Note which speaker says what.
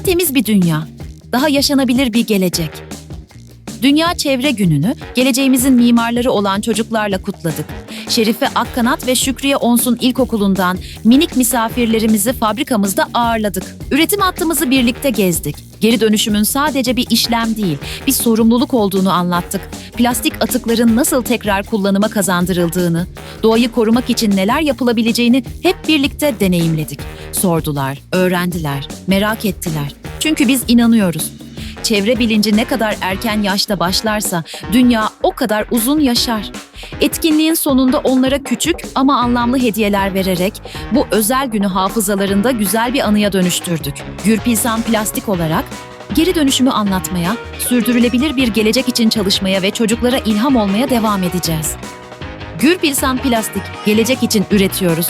Speaker 1: temiz bir dünya, daha yaşanabilir bir gelecek. Dünya Çevre Günü'nü geleceğimizin mimarları olan çocuklarla kutladık. Şerife Akkanat ve Şükriye Onsun İlkokulu'ndan minik misafirlerimizi fabrikamızda ağırladık. Üretim hattımızı birlikte gezdik. Geri dönüşümün sadece bir işlem değil, bir sorumluluk olduğunu anlattık. Plastik atıkların nasıl tekrar kullanıma kazandırıldığını, doğayı korumak için neler yapılabileceğini hep birlikte deneyimledik. Sordular, öğrendiler, merak ettiler. Çünkü biz inanıyoruz. Çevre bilinci ne kadar erken yaşta başlarsa dünya o kadar uzun yaşar. Etkinliğin sonunda onlara küçük ama anlamlı hediyeler vererek bu özel günü hafızalarında güzel bir anıya dönüştürdük. Gürpilsan Plastik olarak geri dönüşümü anlatmaya, sürdürülebilir bir gelecek için çalışmaya ve çocuklara ilham olmaya devam edeceğiz. Gürpilsan Plastik, gelecek için üretiyoruz.